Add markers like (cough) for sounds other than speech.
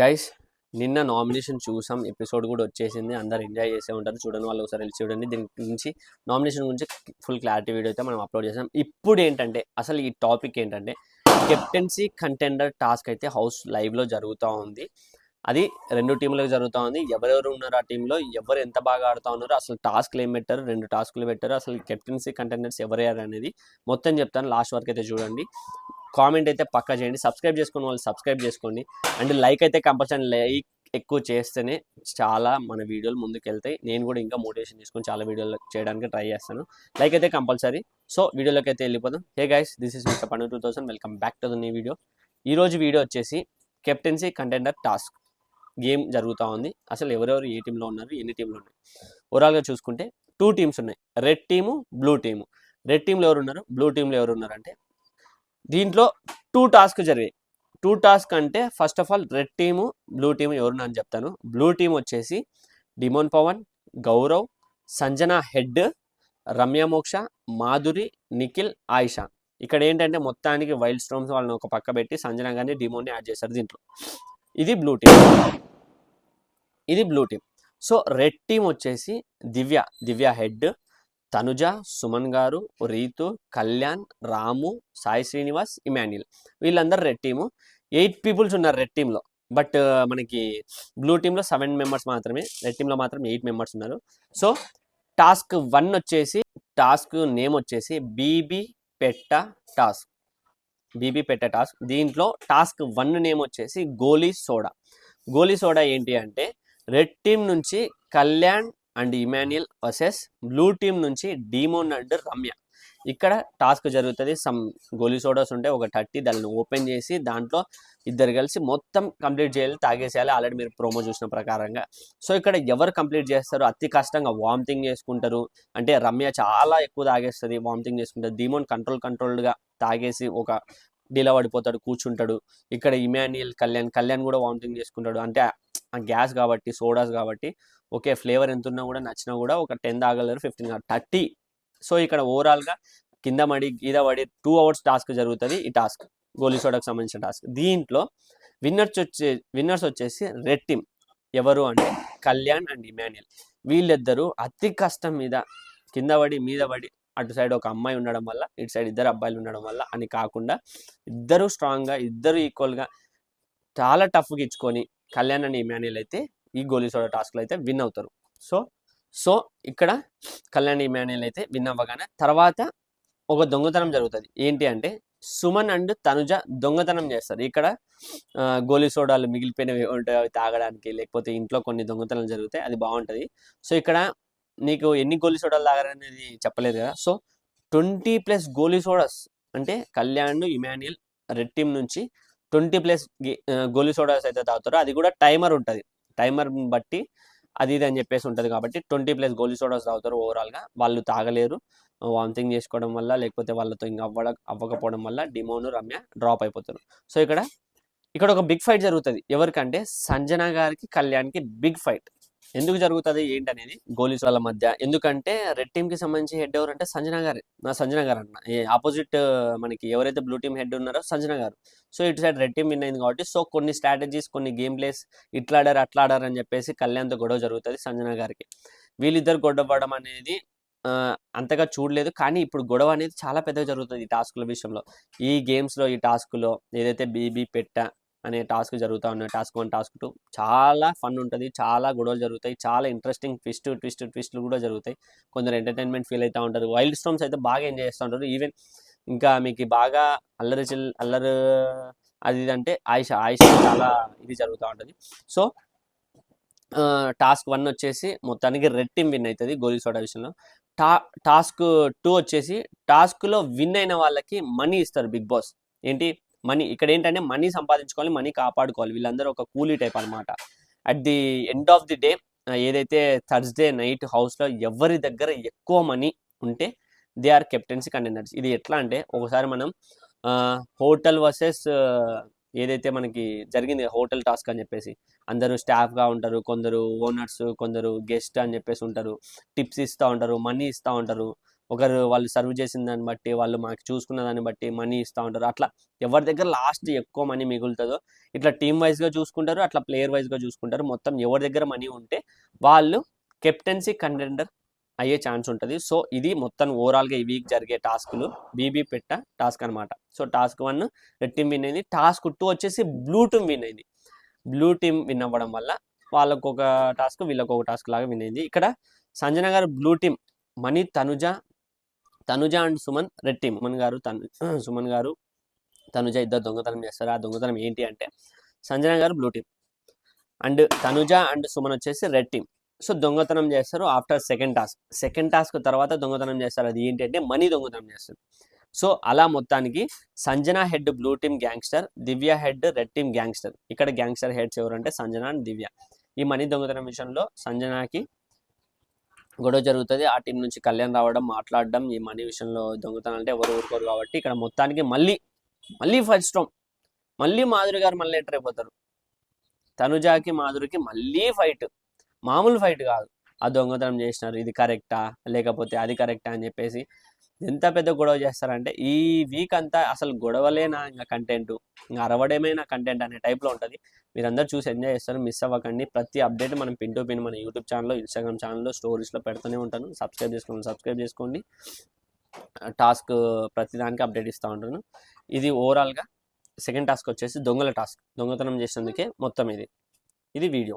Guys నిన్న nomination చూసాం. Episode కూడా వచ్చేసింది. అందరు ఎంజాయ్ చేసే ఉంటారు. చూడండి వాళ్ళు ఒకసారి వెళ్ళి చూడండి. దీని గురించి నామినేషన్ గురించి ఫుల్ క్లారిటీ వీడియో అయితే మనం అప్లోడ్ చేసాం. ఇప్పుడు ఏంటంటే అసలు ఈ టాపిక్ ఏంటంటే కెప్టెన్సీ కంటెండర్ టాస్క్ అయితే హౌస్ లైవ్లో జరుగుతూ ఉంది. అది రెండు టీంలకు జరుగుతూ ఉంది. ఎవరెవరు ఉన్నారు ఆ టీంలో ఎవరు ఎంత బాగా ఆడుతూ ఉన్నారు అసలు టాస్క్లు ఏం పెట్టారు? రెండు టాస్క్లు పెట్టారు. అసలు కెప్టెన్సీ కంటెండర్స్ ఎవరయ్యారు అనేది మొత్తం చెప్తాను. లాస్ట్ వరకు అయితే చూడండి. కామెంట్ అయితే పక్కా చేయండి. సబ్స్క్రైబ్ చేసుకున్న వాళ్ళు సబ్స్క్రైబ్ చేసుకోండి. అండ్ లైక్ అయితే కంపల్సరీ లైక్ ఎక్కువ చేస్తేనే చాలా మన వీడియోలు ముందుకు వెళ్తాయి నేను కూడా ఇంకా మోటివేషన్ తీసుకొని చాలా వీడియోలు చేయడానికి ట్రై చేస్తాను. లైక్ అయితే కంపల్సరీ. సో వీడియోలోకి అయితే వెళ్ళిపోదాం. Hey guys this is mister Pandu two thousand. Welcome back to the నీ వీడియో. ఈరోజు వీడియో వచ్చేసి కెప్టెన్సీ కంటెండర్ టాస్క్ గేమ్ జరుగుతూ ఉంది. అసలు ఎవరెవరు ఏ టీంలో ఉన్నారు ఎన్ని టీంలో ఉన్నాయి? ఓవరాల్గా చూసుకుంటే టూ టీమ్స్ ఉన్నాయి. Red team blue team. Red టీంలో ఎవరు ఉన్నారు? బ్లూ టీంలో ఎవరు ఉన్నారు అంటే దీంట్లో టూ టాస్క్ జరిగాయి. టూ టాస్క్ అంటే first of all red team blue team ఎవరు అని చెప్తాను. బ్లూ టీం వచ్చేసి డిమోన్ పవన్ గౌరవ్ సంజన హెడ్ రమ్య మోక్ష మాధురి నిఖిల్ ఆయిషా ఇక్కడ ఏంటంటే మొత్తానికి వైల్డ్ స్టోమ్స్ వాళ్ళని ఒక పక్క పెట్టి సంజన గారిని డిమోన్ని యాడ్ చేశారు దీంట్లో. ఇది బ్లూ టీం ఇది blue team so red team వచ్చేసి దివ్య దివ్య హెడ్ తనుజ సుమన్ గారు రీతు కళ్యాణ్ రాము సాయి శ్రీనివాస్ ఇమాన్యుల్. వీళ్ళందరూ రెడ్ టీము. ఎయిట్ పీపుల్స్ ఉన్నారు రెడ్ టీంలో బట్ మనకి బ్లూ టీంలో సెవెన్ మెంబర్స్ మాత్రమే రెడ్ టీంలో మాత్రం ఎయిట్ మెంబర్స్ ఉన్నారు. సో టాస్క్ వన్ వచ్చేసి టాస్క్ నేమ్ వచ్చేసి బీబీ పెట్ట టాస్క్. బీబీ పెట్ట టాస్క్. దీంట్లో టాస్క్ వన్ నేమ్ వచ్చేసి గోలీ సోడా. గోలీ సోడా ఏంటి అంటే రెడ్ టీం నుంచి Kalyan and Emmanuel versus blue team నుంచి డీమోన్ అండ్ రమ్య. ఇక్కడ టాస్క్ జరుగుతుంది. సమ్ గోలీ సోడాస్ ఉంటే ఒక థర్టీ దాన్ని ఓపెన్ చేసి దాంట్లో ఇద్దరు కలిసి మొత్తం కంప్లీట్ చేయాలి తాగేసేయాలి. ఆల్రెడీ మీరు ప్రోమో చూసిన ప్రకారంగా. సో ఇక్కడ ఎవరు కంప్లీట్ చేస్తారు? అతి కష్టంగా వామిటింగ్ చేసుకుంటారు. అంటే రమ్య చాలా ఎక్కువ తాగేస్తుంది వామిటింగ్ చేసుకుంటారు. డీమోన్ కంట్రోల్ కంట్రోల్డ్గా తాగేసి ఒక డీలా పడిపోతాడు కూర్చుంటాడు. ఇక్కడ ఇమాన్యుయల్ కళ్యాణ్ కళ్యాణ్ కూడా వామిటింగ్ చేసుకుంటాడు. అంటే గ్యాస్ కాబట్టి సోడాస్ కాబట్టి ఓకే ఫ్లేవర్ ఎంత ఉన్నా కూడా నచ్చినా కూడా ఒక టెన్ తాగలేరు ఫిఫ్టీన్ థర్టీ. సో ఇక్కడ ఓవరాల్గా కింద మడి గీద పడి టూ అవర్స్ టాస్క్ జరుగుతుంది ఈ టాస్క్ గోలీ సోడాకు సంబంధించిన టాస్క్. దీంట్లో విన్నర్స్ వచ్చే విన్నర్స్ వచ్చేసి రెడ్ టీమ్. ఎవరు అంటే కళ్యాణ్ అండ్ ఇమాన్యుయల్. వీళ్ళిద్దరూ అతి కష్టం మీద కింద పడి మీద పడి అటు సైడ్ ఒక అమ్మాయి ఉండడం వల్ల ఇటు సైడ్ ఇద్దరు అబ్బాయిలు ఉండడం వల్ల అని కాకుండా ఇద్దరు స్ట్రాంగ్గా ఇద్దరు ఈక్వల్గా చాలా టఫ్గా ఇచ్చుకొని కళ్యాణ్ అండ్ ఇమాన్యుయల్ అయితే ఈ గోలీ సోడా టాస్క్లో అయితే విన్ అవుతారు. సో సో ఇక్కడ కళ్యాణ్ ఇమానియల్ అయితే విన్ అవ్వగానే తర్వాత ఒక దొంగతనం జరుగుతుంది. ఏంటి అంటే సుమన్ అండ్ తనుజ దొంగతనం చేస్తారు. ఇక్కడ గోలీ సోడాలు మిగిలిపోయినవి ఉంటాయి అవి తాగడానికి లేకపోతే ఇంట్లో కొన్ని దొంగతనాలు జరుగుతాయి అది బాగుంటుంది. సో ఇక్కడ నీకు ఎన్ని గోలీ సోడాలు తాగారనేది చెప్పలేదు కదా. So twenty plus goli sodas అంటే కళ్యాణ్ ఇమాన్యుయల్ రెడ్ టీమ్ నుంచి ట్వంటీ ప్లస్ గోలీ సోడాస్ అయితే తాగుతారో అది కూడా టైమర్ ఉంటుంది. టైమర్ బట్టి అది ఇది అని చెప్పేసి ఉంటుంది కాబట్టి ట్వంటీ ప్లస్ గోలీ సోడాస్ తాగుతారు ఓవరాల్గా వాళ్ళు తాగలేరు. వామిటింగ్ చేసుకోవడం వల్ల లేకపోతే వాళ్ళతో ఇంకా అవ్వడ అవ్వకపోవడం వల్ల డిమోను రమ్య డ్రాప్ అయిపోతారు. సో ఇక్కడ ఇక్కడ ఒక బిగ్ ఫైట్ జరుగుతుంది. ఎవరికంటే సంజన గారికి కళ్యాణ్కి బిగ్ ఫైట్. ఎందుకు జరుగుతుంది? ఏంటనేది గోలీస్ వాళ్ళ మధ్య. ఎందుకంటే రెడ్ టీమ్కి సంబంధించి హెడ్ ఎవరు అంటే సంజన గారు. నా సంజన గారు అన్న. ఆపోజిట్ మనకి ఎవరైతే బ్లూ టీమ్ హెడ్ ఉన్నారో సంజన గారు. సో ఇటు సైడ్ రెడ్ టీమ్ విన్ అయింది కాబట్టి సో కొన్ని స్ట్రాటజీస్ కొన్ని గేమ్ ప్లేస్ ఇట్లా ఆడారు అట్లా ఆడారు అని చెప్పేసి కళ్యాణ్తో గొడవ జరుగుతుంది సంజన గారికి. వీళ్ళిద్దరు గొడవడం అనేది అంతగా చూడలేదు. కానీ ఇప్పుడు గొడవ అనేది చాలా పెద్దగా జరుగుతుంది ఈ టాస్క్ల విషయంలో. ఈ గేమ్స్లో ఈ టాస్క్లో ఏదైతే బీబీ పెట్ట అనే టాస్క్ జరుగుతూ ఉన్నాయి. Task one task two. చాలా ఫన్ ఉంటుంది. చాలా గొడవలు జరుగుతాయి. చాలా ఇంట్రెస్టింగ్ ట్విస్ట్ ట్విస్ట్ ట్విస్ట్లు కూడా జరుగుతాయి. కొందరు ఎంటర్టైన్మెంట్ ఫీల్ అవుతూ ఉంటారు. వైల్డ్ స్టోమ్స్ అయితే బాగా ఎంజాయ్ చేస్తూ ఉంటారు. ఈవెన్ ఇంకా మీకు బాగా అల్లరి చిల్ అల్లరి అది ఇది అంటే ఆయుష ఆయుష చాలా ఇది జరుగుతూ ఉంటుంది. సో టాస్క్ వన్ వచ్చేసి మొత్తానికి రెడ్ టీమ్ విన్ అవుతుంది గోలీ సోడా విషయంలో. టా టాస్క్ టూ వచ్చేసి టాస్క్లో విన్ అయిన వాళ్ళకి మనీ ఇస్తారు బిగ్ బాస్. ఏంటి? మనీ ఇక్కడ ఏంటంటే మనీ సంపాదించుకోవాలి మనీ కాపాడుకోవాలి. వీళ్ళందరూ ఒక కూలీ టైప్ అనమాట at the end of the day ఏదైతే థర్స్డే నైట్ హౌస్లో ఎవరి దగ్గర ఎక్కువ మనీ ఉంటే దే ఆర్ కెప్టెన్సీ కంటెండర్స్ ఇది ఎట్లా అంటే ఒకసారి మనం హోటల్ వర్సెస్ ఏదైతే మనకి జరిగింది హోటల్ టాస్క్ అని చెప్పేసి అందరూ స్టాఫ్గా ఉంటారు కొందరు ఓనర్స్ కొందరు గెస్ట్ అని చెప్పేసి ఉంటారు టిప్స్ ఇస్తూ ఉంటారు మనీ ఇస్తూ ఉంటారు. ఒకరు వాళ్ళు సర్వ్ చేసిన దాన్ని బట్టి వాళ్ళు మాకు చూసుకున్న దాన్ని బట్టి మనీ ఇస్తూ ఉంటారు. అట్లా ఎవరి దగ్గర లాస్ట్ ఎక్కువ మనీ మిగులుతుందో ఇట్లా టీమ్ వైజ్గా చూసుకుంటారు అట్లా ప్లేయర్ వైజ్గా చూసుకుంటారు. మొత్తం ఎవరి దగ్గర మనీ ఉంటే వాళ్ళు కెప్టెన్సీ కంటెండర్ అయ్యే ఛాన్స్ ఉంటుంది. సో ఇది మొత్తం ఓవరాల్గా ఈ వీక్ జరిగే టాస్క్లు బీబీ పెట్ట టాస్క్ అనమాట so task one red team win అయింది. టాస్క్ టూ వచ్చేసి బ్లూ టీమ్ విన్ అయింది. బ్లూ టీమ్ విన్ అవ్వడం వల్ల వాళ్ళకు ఒక టాస్క్ వీళ్ళకొక ఒక టాస్క్ లాగా విన్ అయింది. ఇక్కడ Sanjana garu blue team Mani Tanuja Tanuja and Suman red team. Suman garu తను (clears throat) సుమన్ గారు తనుజ ఇద్దరు దొంగతనం చేస్తారు? ఆ దొంగతనం ఏంటి అంటే Sanjana garu blue team. And Tanuja and Suman వచ్చేసి రెడ్ టీమ్. సో దొంగతనం చేస్తారు after second task. Second task తర్వాత దొంగతనం చేస్తారు. అది ఏంటంటే మనీ దొంగతనం చేస్తారు. సో అలా మొత్తానికి Sanjana head blue team gangster Divya head red team gangster. ఇక్కడ గ్యాంగ్స్టర్ హెడ్స్ ఎవరంటే సంజన అండ్ దివ్య. ఈ మనీ దొంగతనం విషయంలో సంజనకి గొడవ జరుగుతుంది. ఆ టీం నుంచి కళ్యాణ్ రావడం మాట్లాడడం ఈ మనీ విషయంలో దొంగతనం అంటే ఎవరు ఊరుకోరు కాబట్టి ఇక్కడ మొత్తానికి మళ్ళీ మళ్ళీ ఫస్ట్ స్ట్రోమ్ మళ్ళీ మాధురి గారు మళ్ళీ ఎంటర్ అయిపోతారు. తనుజాకి మాధురికి మళ్ళీ ఫైట్. మామూలు ఫైట్ కాదు. ఆ దొంగతనం చేసినారు. ఇది కరెక్టా? లేకపోతే అది కరెక్టా? అని చెప్పేసి ఎంత పెద్ద గొడవ చేస్తారంటే ఈ వీక్ అంతా అసలు గొడవలేనా ఇంకా కంటెంట్ ఇంకా అరవడమేనా కంటెంట్ అనే టైప్లో ఉంటుంది. మీరందరూ చూసి ఎంజాయ్ చేస్తారు మిస్ అవ్వకండి. ప్రతి అప్డేట్ మనం పిన్ టు పిన్ మన యూట్యూబ్ ఛానల్లో ఇన్స్టాగ్రామ్ ఛానల్లో స్టోరీస్లో పెడుతూనే ఉంటాను. సబ్స్క్రైబ్ చేసుకోండి సబ్స్క్రైబ్ చేసుకోండి. టాస్క్ ప్రతిదానికి అప్డేట్ ఇస్తూ ఉంటాను ఇది ఓవరాల్గా సెకండ్ టాస్క్ వచ్చేసి దొంగల టాస్క్ దొంగతనం చేసినందుకే మొత్తం ఇది. ఇది వీడియో